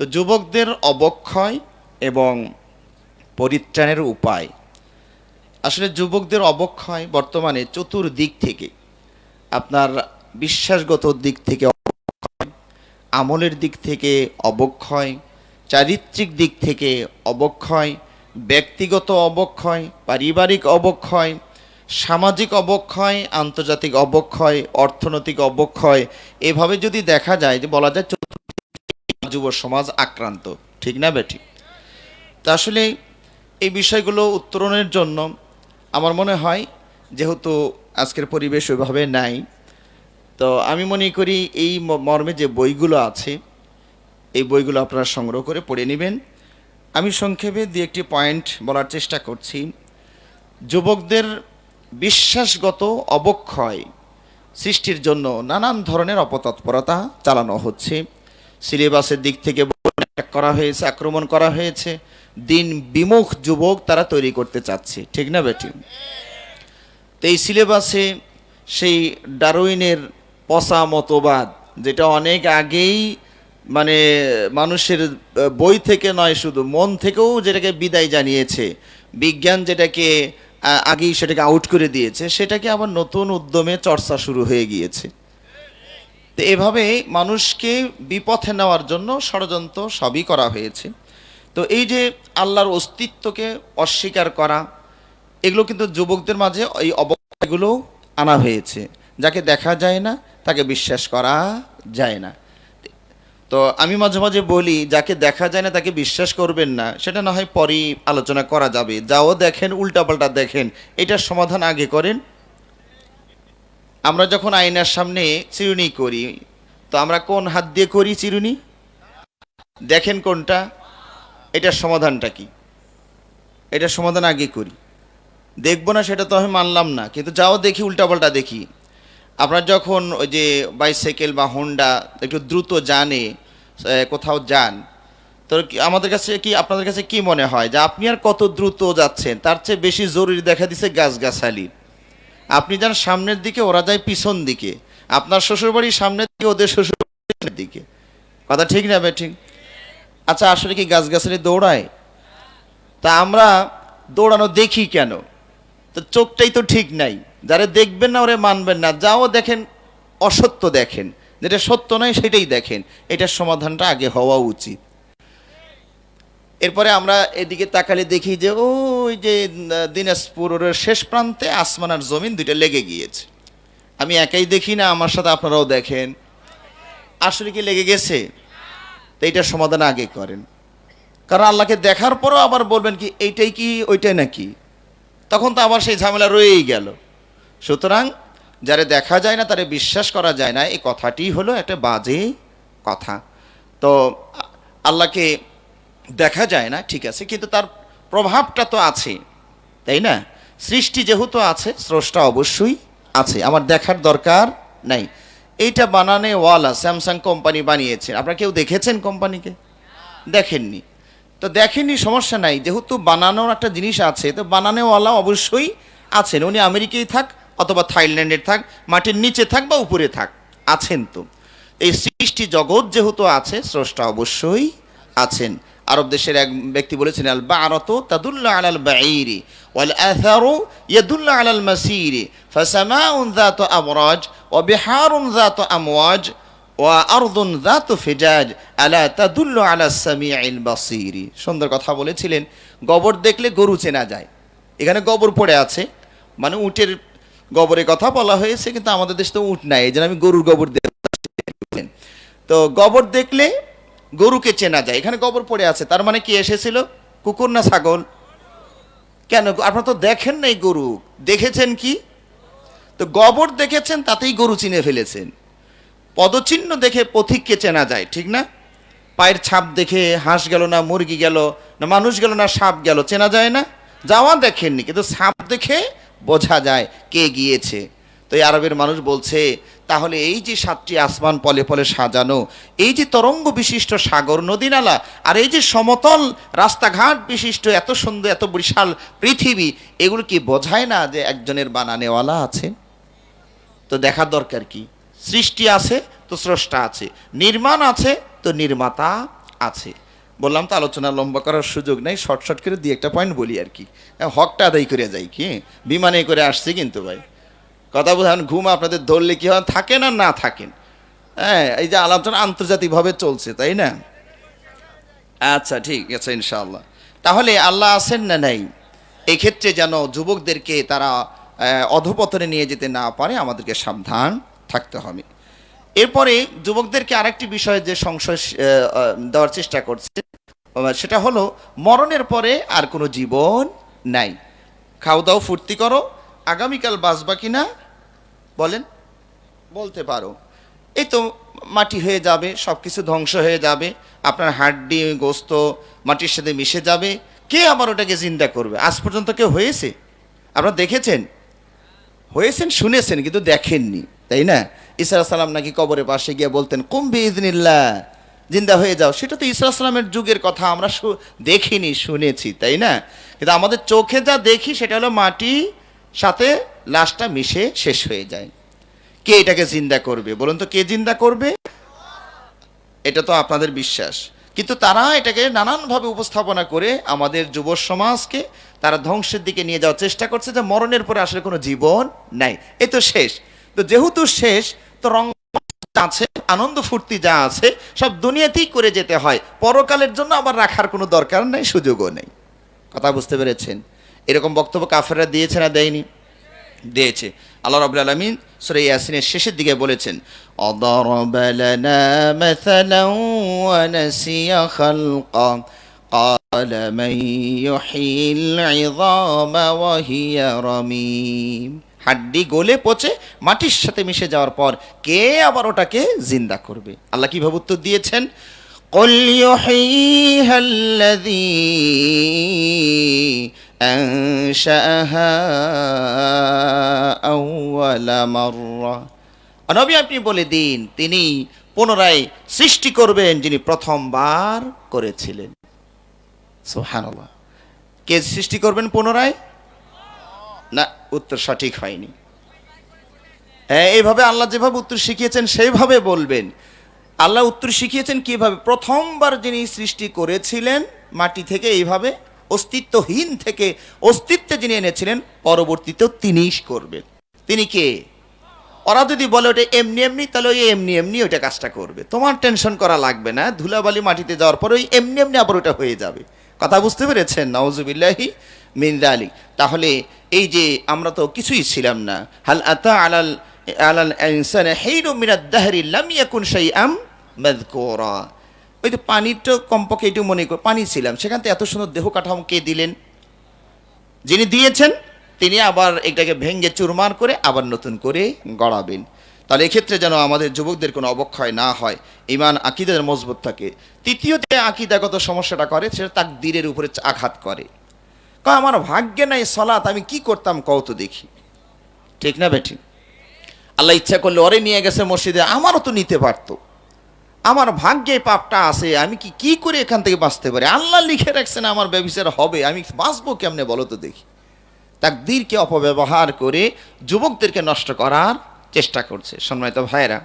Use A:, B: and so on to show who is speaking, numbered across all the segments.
A: তো যুবকদের অবক্ষয় এবং পরিত্রাণের উপায়। আসলে যুবকদের অবক্ষয় বর্তমানে চতুর্দিক থেকে, আপনার বিশ্বাসগত দিক থেকে অবক্ষয়, আমলের দিক থেকে অবক্ষয়, চারিত্রিক দিক থেকে অবক্ষয়, ব্যক্তিগত অবক্ষয়, পারিবারিক অবক্ষয়, সামাজিক অবক্ষয়, আন্তর্জাতিক অবক্ষয়, অর্থনৈতিক অবক্ষয়, এভাবে যদি দেখা যায় যে বলা যায় যুব সমাজ আক্রান্ত। ঠিক না, বেটি? তা আসলে এই বিষয়গুলো উত্তরণের জন্য আমার মনে হয়, যেহেতু আজকের পরিবেশ ওইভাবে নাই, তো আমি মনে করি এই মর্মে যে বইগুলো আছে, এই বইগুলো আপনারা সংগ্রহ করে পড়ে নেবেন। আমি সংক্ষেপে দু একটি পয়েন্ট বলার চেষ্টা করছি। যুবকদের বিশ্বাসগত অবক্ষয় সৃষ্টির জন্য নানান ধরনের অপতৎপরতা চালানো হচ্ছে। সিলেবাসের দিক থেকে করা হয়েছে, আক্রমণ করা হয়েছে। দিন বিমুখ যুবক তারা তৈরি করতে চাচ্ছে, ঠিক না বেটি? তো এই সিলেবাসে সেই ডারউইনের পচা মতবাদ যেটা অনেক আগেই মানে মানুষের বই থেকে নয় শুধু, মন থেকেও যেটাকে বিদায় জানিয়েছে, বিজ্ঞান যেটাকে আগেই সেটাকে আউট করে দিয়েছে, সেটাকে আবার নতুন উদ্যমে চর্চা শুরু হয়ে গিয়েছে। তো এভাবে মানুষকে বিপথে নেওয়ার জন্য ষড়যন্ত্র সবই করা হয়েছে। তো এই যে আল্লাহর অস্তিত্বকে অস্বীকার করা, এগুলো কিন্তু যুবকদের মাঝে এই অবক্ষয়গুলো আনা হয়েছে। যাকে দেখা যায় না, তাকে বিশ্বাস করা যায় না। তো আমি মাঝে মাঝে বলি, যাকে দেখা যায় না, তাকে বিশ্বাস করবেন না। সেটা না হয় পরেই আলোচনা করা যাবে। যাও দেখেন, উল্টাপাল্টা দেখেন। এটার সমাধান আগে করেন। আমরা যখন আয়নার সামনে চিরুনি করি, তো আমরা কোন হাত দিয়ে করি চিরুনি? দেখেন কোনটা? এটার সমাধানটা কি? এটার সমাধান আগে করি। দেখব না সেটা তো আমি মানলাম না, কিন্তু যাও দেখি, উল্টাপাল্টা দেখি। আপনার যখন ওই যে বাইসাইকেল বা হোন্ডা একটু দ্রুত জানে কোথাও যান, তো আমাদের কাছে কি, আপনাদের কাছে কি মনে হয় যে আপনি আর কত দ্রুত যাচ্ছেন? তার চেয়ে বেশি জরুরি দেখা দিছে গাছগাছালি আপনি যান সামনের দিকে, ওরা যায় পিছন দিকে। আপনার শ্বশুরবাড়ির সামনের দিকে, ওদের শ্বশুরবাড়ির দিকে। কথা ঠিক না বে ঠিক আচ্ছা আসলে কি গাছগাছালি দৌড়ায়? তা আমরা দৌড়ানো দেখি কেন? তো চোখটাই তো ঠিক নাই। যারা দেখবেন না, ওরে মানবেন না। যাও দেখেন, অসত্য দেখেন। যেটা সত্য নয়, সেটাই দেখেন। এটার সমাধানটা আগে হওয়া উচিত। এরপরে আমরা এদিকে তাকালে দেখি যে ওই যে দিনাজপুরের শেষ প্রান্তে আসমান আর জমিন দুইটা লেগে গিয়েছে। আমি একাই দেখি না, আমার সাথে আপনারাও দেখেন। আসলে কি লেগে গেছে? তো এইটার সমাধান আগে করেন। কারণ আল্লাহকে দেখার পরও আবার বলবেন কি, এইটাই কি, ওইটাই নাকি? তখন তো আবার সেই ঝামেলা রয়েই গেল। সুতরাং যারা দেখা যায় না, তারা বিশ্বাস করা যায় না, এই কথাটি হলো একটা বাজে কথা। তো আল্লাহকে দেখা যায় না, ঠিক আছে, কিন্তু তার প্রভাবটা তো আছে, তাই না? সৃষ্টি যেহেতু আছে, স্রষ্টা অবশ্যই আছে, আমার দেখার দরকার নাই। এইটা বানানে ওয়ালা, স্যামসাং কোম্পানি বানিয়েছে। আপনারা কেউ দেখেছেন কোম্পানিকে? দেখেননি। তো দেখেননি, সমস্যা নাই, যেহেতু বানানোর একটা জিনিস আছে, তো বানানোওয়ালা অবশ্যই আছেন। উনি আমেরিকায় থাক, অথবা থাইল্যান্ডের থাক, মাটির নিচে থাক বা উপরে থাক, আছেন তো। এই সৃষ্টি জগৎ যেহেতু আছে, স্রষ্টা অবশ্যই আছেন। আরব দেশের এক ব্যক্তি বলেছেন আল বা বারত তাদুল্লা আলাল বাঈরি ওয়াল আথারু ইয়াদুল্লা আলাল মাসিরি, ফাসামাউন যাতু আবরাজ, ওয়া বিহারুন যাতু আমওয়াজ, ওয়া আরদুন যাতু ফিজাজ, আলা তাদুল্লু আলা সামিউল বাসিরি। সুন্দর কথা বলেছিলেন। গোবর দেখলে গরু চেনা যায়। এখানে গোবর পড়ে আছে। মানে উটের গোবরের কথা বলা হয়েছে, কিন্তু আমাদের দেশে তো উট নাই, এই জন্য আমি গরুর গোবর দেখেন তো গোবর দেখলে গরুকে চেনা যায়। এখানে গোবর পড়ে আছে। তার মানে কি এসেছিল? কুকুর না ছাগল? কেন? আপনারা তো দেখেন নাই গরু। দেখেছেন কি? তো গোবর দেখেছেন, তাতেই গরু চিনে ফেলেছেন। পদচিহ্ন দেখে পথিককে চেনা যায়, ঠিক না? পায়ের ছাপ দেখে হাঁস গেল না, মুরগি গেল না, মানুষ গেল না, সাপ গেল, চেনা যায় না? যাওয়া দেখেননি, কিন্তু সাপ দেখে বোঝা যায় কে গিয়েছে। তো এই আরবের মানুষ বলছে, তাহলে এই যে সাতটি আসমান পলে পলে সাজানো, এই যে তরঙ্গ বিশিষ্ট সাগর নদী নালা আর এই যে সমতল রাস্তাঘাট বিশিষ্ট এত সুন্দর, এত বিশাল পৃথিবী, এগুলো কি বোঝায় না যে একজনের বানানেওয়ালা আছে? তো দেখার দরকার কি? সৃষ্টি আছে, তো স্রষ্টা আছে। নির্মাণ আছে, তো নির্মাতা আছে। বললাম তো আলোচনা লম্বা করার সুযোগ নেই শর্ট শর্ট করে দিয়ে একটা পয়েন্ট বলি আর কি। হকটা আদায় করে যাই কি? বিমানে করে আসছি কিন্তু ভাই। কথা বোঝান ঘুম আপনাদের ধরলে কি হয়? থাকেন আর না থাকেন। হ্যাঁ এই যে আলোচনা আন্তর্জাতিকভাবে চলছে, তাই না? আচ্ছা ঠিক আছে, ইনশাআল্লাহ। তাহলে আল্লাহ আছেন না নাই? এক্ষেত্রে যেন যুবকদেরকে তারা অধপতনে নিয়ে যেতে না পারে, আমাদেরকে সাবধান থাকতে হবে। এরপরে যুবকদেরকে আরেকটি বিষয়ে যে সংশয় দেওয়ার চেষ্টা করছে সেটা হলো, মরণের পরে আর কোনো জীবন নাই। খাওয়া দাও ফুর্তি করো, আগামীকাল বাঁচবা কিনা বলেন? বলতে পারো। এই তো মাটি হয়ে যাবে সব কিছু ধ্বংস হয়ে যাবে, আপনার হাড্ডি, গোস্ত মাটির সাথে মিশে যাবে। কে আবার ওটাকে জিন্দা করবে? আজ পর্যন্ত কেউ হয়েছে? আপনারা দেখেছেন? হয়েছেন, শুনেছেন, কিন্তু দেখেননি, তাই না? ইসরা সালাম নাকি কবরের পাশে গিয়ে বলতেন কুম্বি ইদনিল্লাহ জিন্দা হয়ে যাও। সেটা তো ইসরা সালামের যুগের কথা, আমরা দেখিনি, শুনেছি, তাই না? কিন্তু আমাদের চোখে যা দেখি, সেটা হলো মাটি সাথে লাশটা মিশে শেষ হয়ে যায়। কে এটাকে জিন্দা করবে? বলুন তো, কে জিন্দা করবে? এটা তো আপনাদের বিশ্বাস। কিন্তু তারা এটাকে নানানভাবে উপস্থাপনা করে আমাদের যুব সমাজকে তারা ধ্বংসের দিকে নিয়ে যাওয়ার চেষ্টা করছে যে মরণের পরে আসলে কোনো জীবন নাই। এ তো শেষ। তো যেহেতু শেষ, তো রং আছে, আনন্দ ফুর্তি যা আছে, সব দুনিয়াতেই করে যেতে হয়। পরকালের জন্য আবার রাখার কোনো দরকার নাই, সুযোগও নেই। কথা বুঝতে পেরেছেন? এরকম বক্তব্য কাফেররা দিয়েছে না, দেয়নি। দিয়েছে আল্লাহ রাব্বুল আলামিন সূরা ইয়াসিনের শেষের দিকে বলেছেন অদরব লানা মাসালান ওয়া নাসিয়া খালকা قال من يحيي العظام وهي رميم হাড্ডি গলে পচে মাটির সাথে মিশে যাওয়ার পর কে আবার ওটাকে জিন্দা করবে আল্লাহ কিভাবে উত্তর দিয়েছেন قل يحييها الذي أنشأها أول مرة নবী আপনি বলে দিন তিনি পুনরায় সৃষ্টি করবেন যিনি প্রথমবার করেছিলেন সুবহানাল্লাহ কে সৃষ্টি করবেন পুনরায় না উত্তর সঠিক হয়নি হ্যাঁ এইভাবে আল্লাহ যেভাবে উত্তর শিখিয়েছেন সেইভাবে বলবেন আল্লাহ উত্তর শিখিয়েছেন কিভাবে প্রথমবার যিনি সৃষ্টি করেছিলেন মাটি থেকে এইভাবে অস্তিত্বহীন থেকে অস্তিত্বে যিনি এনেছিলেন, পরবর্তীতেও তিনিই করবেন। তিনি কে? ওরা যদি বলে ওটা এমনি এমনি, তাহলে ওই এমনি এমনি ওইটা কাজটা করবে। তোমার টেনশন করা লাগবে না, ধুলাবালি মাটিতে যাওয়ার পর ওই এমনি এমনি আবার ওটা হয়ে যাবে। কথা বুঝতে পেরেছেন? নওয়াজুবিল্লাহি আলী তাহলে এই যে আমরা তো কিছুই ছিলাম না। হাল আতা আলাল আলাল ইনসানে হেইরু মিনাদ দাহরি লাম ইয়াকুন শাইআম মাযকুরা। ওই তো পানিটা কমপক্ষে একটু মনে কর, পানি ছিলাম। সেখান থেকে এত সুন্দর দেহ কাঠামো কে দিলেন? যিনি দিয়েছেন, তিনি আবার এটাকে ভেঙ্গে চুরমার করে আবার নতুন করে গড়াবেন। তাহলে এক্ষেত্রে যেন আমাদের যুবকদের কোনো অবক্ষয় না হয়। ইমান আকিদের মজবুত থাকে। তৃতীয় যে আকিদাগত সমস্যাটা করে, সেটা তাকদীরের উপরে আঘাত করে। কয়, আমার ভাগ্যে নাই সলাত, আমি কি করতাম? কও তো দেখি। ঠিক না বেঠি আল্লাহ ইচ্ছা করলে ওরে নিয়ে গেছে মসজিদে, আমারও তো নিতে পারতো। আমার ভাগ্যে পাপটা আছে, আমি কি কি করে এখান থেকে বাঁচতে পারি? আল্লাহ লিখে রাখছেন আমার ব্যবচার হবে, আমি বাঁচবো কেমনে বলো তো দেখি। তাকদীরকে অপব্যবহার করে যুবকদেরকে নষ্ট করার চেষ্টা করছে, সম্মানিত ভাইয়েরা।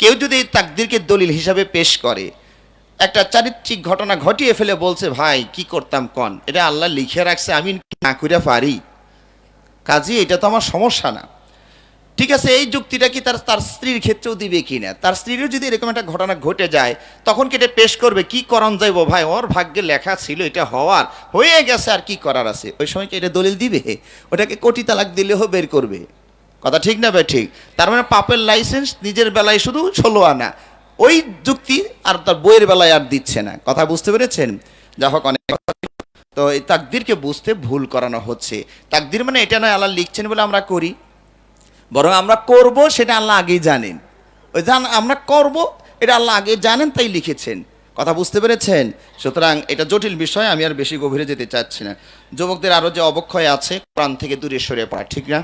A: কেউ যদি তাকদীরকে দলিল হিসাবে পেশ করে, একটা চারিত্রিক ঘটনা ঘটিয়ে ফেলে বলছে, ভাই, কি করতাম কন? এটা আল্লাহ লিখে রাখছে আমি না করে পারি। কাজী এটা তো আমার সমস্যা না। ঠিক আছে, এই যুক্তিটা কি তার তার স্ত্রীর ক্ষেত্রেও দিবে কি না? তার স্ত্রীরও যদি এরকম একটা ঘটনা ঘটে যায়, তখন কি এটা পেশ করবে? কি করণ যাইব? ভাই, ওর ভাগ্যে লেখা ছিল, এটা হওয়ার। হয়ে গেছে আর কি করার আছে? ওই সময় কি এটা দলিল দিবে? ওটাকে কোটি তালাক দিলেও বের করবে। কথা ঠিক না ভাই? ঠিক। তার মানে পাপের লাইসেন্স নিজের বেলায় শুধু ষোলো আনা। ওই যুক্তি আর তার বইয়ের বেলায় আর দিচ্ছে না। কথা বুঝতে পেরেছেন? যা হোক, অনেক তো এই তাকদিরকে বুঝতে ভুল করানো হচ্ছে। তাকদির মানে এটা নয়, আল্লাহ লিখছেন বলে আমরা করি। বরং আমরা করব সেটা আল্লাহ আগেই জানেন। ওই জান আমরা করব, এটা আল্লাহ আগে জানেন, তাই লিখেছেন। কথা বুঝতে পেরেছেন? সুতরাং এটা জটিল বিষয়, আমি আর বেশি গভীরে যেতে চাচ্ছি না। যুবকদের আরও যে অবক্ষয় আছে, কোরআন থেকে দূরে সরে পড়া, ঠিক না?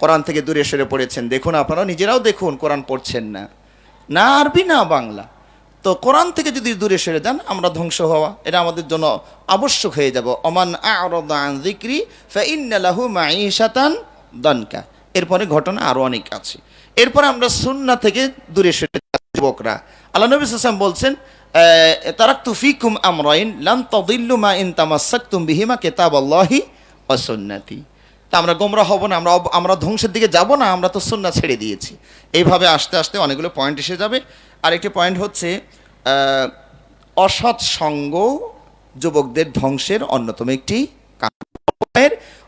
A: কোরআন থেকে দূরে সরে পড়েছেন। দেখুন আপনারা নিজেরাও দেখুন, কোরআন পড়ছেন না। না আরবি, না বাংলা। তো কোরআন থেকে যদি দূরে সরে যান, আমরা ধ্বংস হওয়া, এটা আমাদের জন্য আবশ্যক হয়ে যাব। অমান আরদান যিকরি ফাইন্নালাহু মাঈশাতান দনকা। এরপরে ঘটনা আরও অনেক আছে। এরপরে আমরা সুন্না থেকে দূরে সরে যুবকরা। আল্লাহ নবী সাল্লাম বলছেন তারাক্তু ফিকুম আমরাইন, লান তাদিল্লু মা ইন তামাসসাকতুম বিহিমা কিতাবাল্লাহি ওয়া সুন্নতি। তা আমরা গোমরা হব না, আমরা আমরা ধ্বংসের দিকে যাব না, আমরা তো সুন্নাহ ছেড়ে দিয়েছি। এইভাবে আস্তে আস্তে অনেকগুলো পয়েন্ট এসে যাবে। আরেকটি পয়েন্ট হচ্ছে অসৎ সঙ্গ যুবকদের ধ্বংসের অন্যতম একটি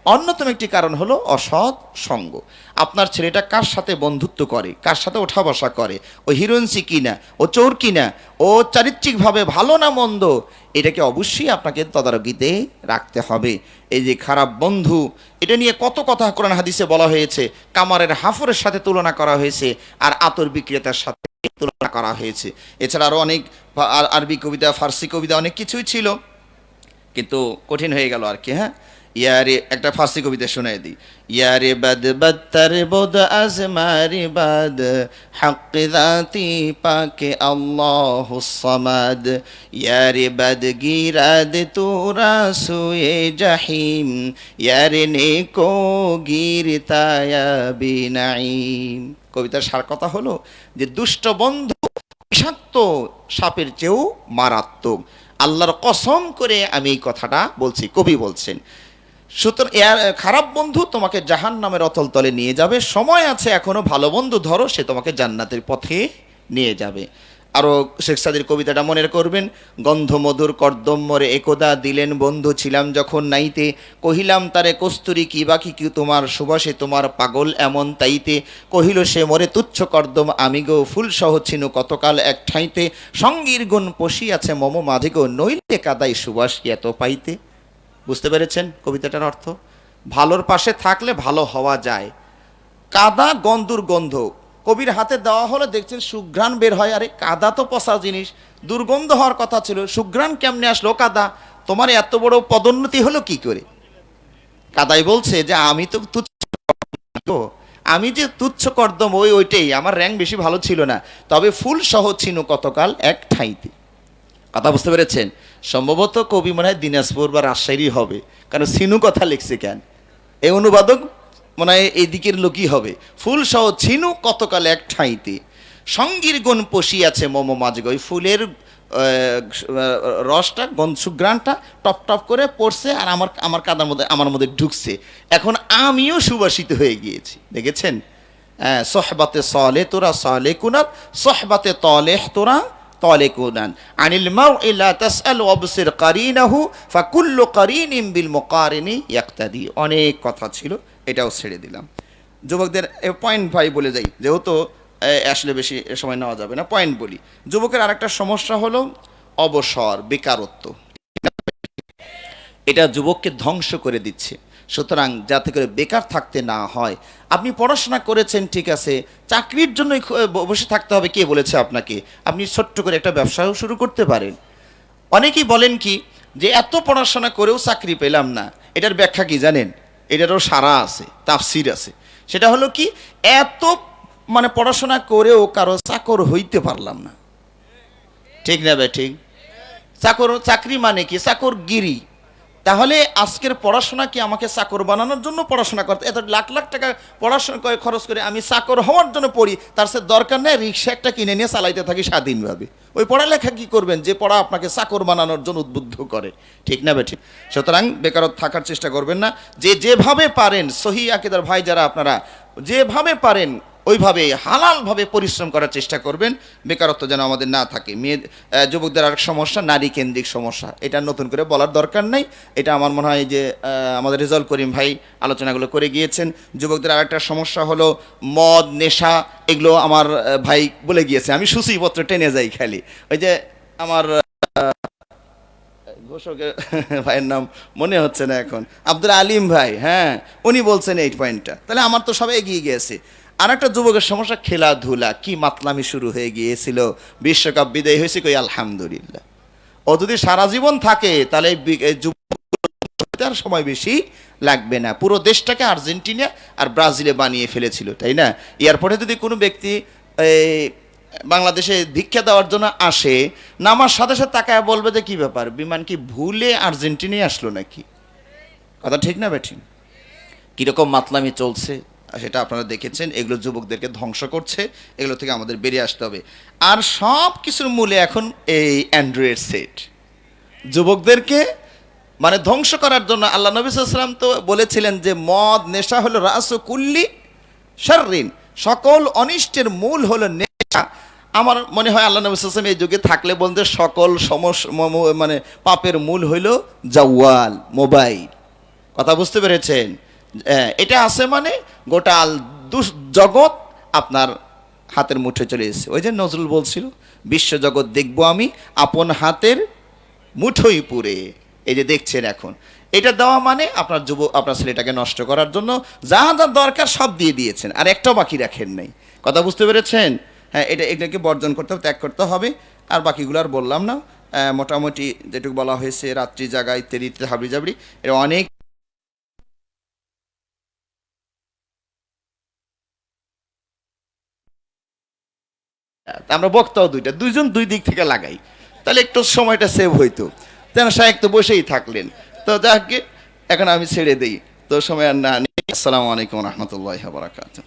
A: অন্যতম একটি কারণ হলো অসৎ সঙ্গ। আপনার ছেলেটা কার সাথে বন্ধুত্ব করে? কার সাথে ওঠা বসা করে? ও হিরোইনসি কিনা? ও চোর কিনা? ও চারিত্রিকভাবে ভালো না মন্দ? এটাকে অবশ্যই আপনাকে তদারকিতে রাখতে হবে। এই যে খারাপ বন্ধু, এটা নিয়ে কত কথা কোরআন হাদিসে বলা হয়েছে। কামারের হাফরের সাথে তুলনা করা হয়েছে আর আতর বিক্রেতার সাথে তুলনা করা হয়েছে। এছাড়া আরও অনেক আর- আরবি কবিতা, ফার্সি কবিতা অনেক কিছুই ছিল। কিন্তু কঠিন হয়ে গেল আর কি হ্যাঁ? ইয়ারে একটা ফার্সি কবিতা শুনাই দিই। ইয়ারে বাদ বত্তর বোদ আজমারি বাদ হক জাতি পাকে আল্লাহ সমাদ। ইয়ারে বাদ গিরাদ তোরা সুয়ে জাহিম, ইয়ারে নে নেকো গিরতায়া বিনাইম কবিতার সার কথা হলো যে, দুষ্ট বন্ধু বিষাক্ত সাপের চেয়েও মারাত্মক। আল্লাহর কসম করে আমি এই কথাটা বলছি, কবি বলছেন। সুতরাং খারাপ বন্ধু তোমাকে জাহান নামের অতল তলে নিয়ে যাবে। সময় আছে এখনও, ভালো বন্ধু ধরো, সে তোমাকে জান্নাতের পথে নিয়ে যাবে। আরও শেখ সাদির কবিতাটা মনে করবেন গন্ধ মধুর কর্দম মরে একদা দিলেন বন্ধু, ছিলাম যখন নাইতে। কহিলাম, তারে কস্তুরি কি বাকি কি তোমার সুবাসে তোমার পাগল এমন তাইতে। কহিল সে, মরে তুচ্ছ কর্দম, আমি গো ফুল সহ ছিনু কতকাল এক ঠাইতে। সঙ্গীর গুণ পশিয়াছে মম মাঝে গো, নইলে কাদাই সুবাস এত পাইতে? বুঝতে পেরেছেন কবিতাটার অর্থ? ভালোর পাশে থাকলে ভালো হওয়া যায়। কাদা গন্ধুর গন্ধ। কবির হাতে দেওয়া হলে দেখছেন সুঘ্রাণ বের হয়। আরে, কাদা তো পচা জিনিস। দুর্গন্ধ হওয়ার কথা ছিল। সুঘ্রাণ কেমনে আসলো কাদা? তোমার এত বড় পদোন্নতি হলো কি করে? কাদাই বলছে যে, আমি তো তুচ্ছ আমি যে তুচ্ছ কর্দম, ওই ওইটাই। আমার র্যাঙ্ক বেশি ভালো ছিল না। তবে ফুল সহ ছিল কতকাল এক ঠাইতে। কথা বুঝতে পেরেছেন? সম্ভবত কবি মনে হয় দিনাজপুর বা রাজশাহী হবে। কারণ সিনু কথা লিখছে কেন? এই অনুবাদক মনে হয় এই দিকের লোকই হবে। ফুল সহ ছিনু কতকাল এক ঠাঁইতে। সঙ্গীর গুণ পশিয়াছে মম মাঝে ওই ফুলের রসটা, গন্ধ সুগ্রানটা টপ টপ করে পড়ছে আর আমার আমার কাদার মধ্যে, আমার মধ্যে ঢুকছে। এখন আমিও সুবাসিত হয়ে গিয়েছি। দেখেছেন? হ্যাঁ সহবাতে সলে তোরা সলে কুনাত সহবাতে তলেহ তোরা তলে কুনান আনিল মাউ ইলা তাসআল ওয়াবসির কারিনাহু ফাকুল্লু কারিনিম বিল মুকারিনি ইয়াক্তাদি। অনেক কথা ছিল, এটাও ছেড়ে দিলাম। যুবকদের পয়েন্ট ভাই বলে যাই, যেহেতু আসলে বেশি সময় নেওয়া যাবে না পয়েন্ট বলি। যুবকের আরেকটা সমস্যা হলো অবসর, বেকারত্ব। এটা যুবককে ধ্বংস করে দিচ্ছে। সুতরাং যাতে করে বেকার থাকতে না হয়। আপনি পড়াশোনা করেছেন, ঠিক আছে। চাকরির জন্যই বসে থাকতে হবে, কে বলেছে আপনাকে? আপনি ছোট্ট করে একটা ব্যবসাও শুরু করতে পারেন। অনেকেই বলেন কি, যে এত পড়াশোনা করেও চাকরি পেলাম না। এটার ব্যাখ্যা কি জানেন? এটারও সারা আছে, তাফসির আছে। সেটা হলো কি, এত মানে পড়াশোনা করেও কারও চাকর হইতে পারলাম না। ঠিক না বে ঠিক? চাকর, চাকরি মানে কি? চাকর গিরি তাহলে আজকের পড়াশোনা কি আমাকে চাকর বানানোর জন্য পড়াশোনা করতে? এত লাখ লাখ টাকা পড়াশোনা করে খরচ করে আমি চাকর হওয়ার জন্য পড়ি, তার সে দরকার নেই, রিক্সা একটা কিনে নিয়ে চালাইতে থাকি স্বাধীনভাবে। ওই পড়ালেখা কি করবেন যে পড়া আপনাকে চাকর বানানোর জন্য উদ্বুদ্ধ করে? ঠিক না বেঠিক? সুতরাং বেকারত থাকার চেষ্টা করবেন না। যে যেভাবে পারেন, সহি আকিদার ভাই যারা আপনারা, যেভাবে পারেন ওইভাবে হালালভাবে পরিশ্রম করার চেষ্টা করবেন। বেকারত্ব যেন আমাদের না থাকে। মেয়ে যুবকদের আরেক সমস্যা নারী কেন্দ্রিক সমস্যা। এটা নতুন করে বলার দরকার নাই। এটা আমার মনে হয় যে আমাদের রেজাল্ট করিম ভাই আলোচনাগুলো করে গিয়েছেন। যুবকদের আরেকটা সমস্যা হলো মদ, নেশা, এগুলো আমার ভাই বলে গিয়েছে। আমি সূচিপত্র টেনে যাই খালি। ওই যে আমার ঘোষকের ভাইয়ের নাম মনে হচ্ছে না এখন। আব্দুল আলিম ভাই হ্যাঁ উনি বলছেন এই পয়েন্টটা তাহলে আমার তো সবাই এগিয়ে গিয়েছে আর একটা যুবকের সমস্যা, খেলাধুলা। কি মাতলামি শুরু হয়ে গিয়েছিল। বিশ্বকাপ বিদায় হয়েছে কই? আলহামদুলিল্লাহ। ও যদি সারা জীবন থাকে, তাহলে আর সময় বেশি লাগবে না। পুরো দেশটাকে আর্জেন্টিনা আর ব্রাজিলে বানিয়ে ফেলেছিল, তাই না? এয়ারপোর্টে যদি কোনো ব্যক্তি বাংলাদেশে ভিক্ষা দেওয়ার জন্য আসে, নামার সাথে সাথে তাকায় বলবে যে, কি ব্যাপার? বিমান কি ভুলে আর্জেন্টিনায় আসলো নাকি? কথা ঠিক না বেঠিন কীরকম মাতলামি চলছে? সেটা আপনারা দেখেছেন, এগুলো যুবকদেরকে ধ্বংস করছে, এগুলো থেকে আমাদের বেরিয়ে আসতে হবে। আর সব কিছুর মূলে এখন এই অ্যান্ড্রয়েড সেট। যুবকদেরকে মানে ধ্বংস করার জন্য আল্লাহ নবী সাল্লাম তো বলেছিলেন যে, মদ, নেশা হলো রাস কুল্লি শাররিন। সকল অনিষ্টের মূল হলো নেশা। আমার মনে হয় আল্লাহ নবী সাল্লাম এই যুগে থাকলে বলতে সকল সমস্যা মানে পাপের মূল হইল জাওয়াল, মোবাইল। কথা বুঝতে পেরেছেন? এটা আছে মানে গোটাল দুস জগৎ আপনার হাতের মুঠে চলে এসেছে। ওই যে নজরুল বলছিল, বিশ্বজগৎ দেখব আমি আপন হাতের মুঠোই পুরে এই যে দেখছেন এখন। এটা দেওয়া মানে আপনার যুব আপনার ছেলেটাকে নষ্ট করার জন্য যা যা দরকার সব দিয়ে দিয়েছেন, আর একটাও বাকি রাখেন নাই। কথা বুঝতে পেরেছেন? হ্যাঁ এটা এটাকে বর্জন করতে হবে, ত্যাগ করতে হবে, আর বাকিগুলো আর বললাম না। মোটামুটি যেটুকু বলা হয়েছে, রাত্রি জাগা ইত্যাদি ইত্যাদি হাবড়ি জাবড়ি এটা অনেক আমরা বক্তাও দুইটা, দুইজন দুই দিক থেকে লাগাই। তাহলে একটু সময়টা সেভ হইতো। তেন সাহেব তো বসেই থাকলেন। তো যাকে, এখন আমি ছেড়ে দিই। তো সময় আর না নিয়ে আসসালামু আলাইকুম রহমতুল্লাহ বারাকাতুহ।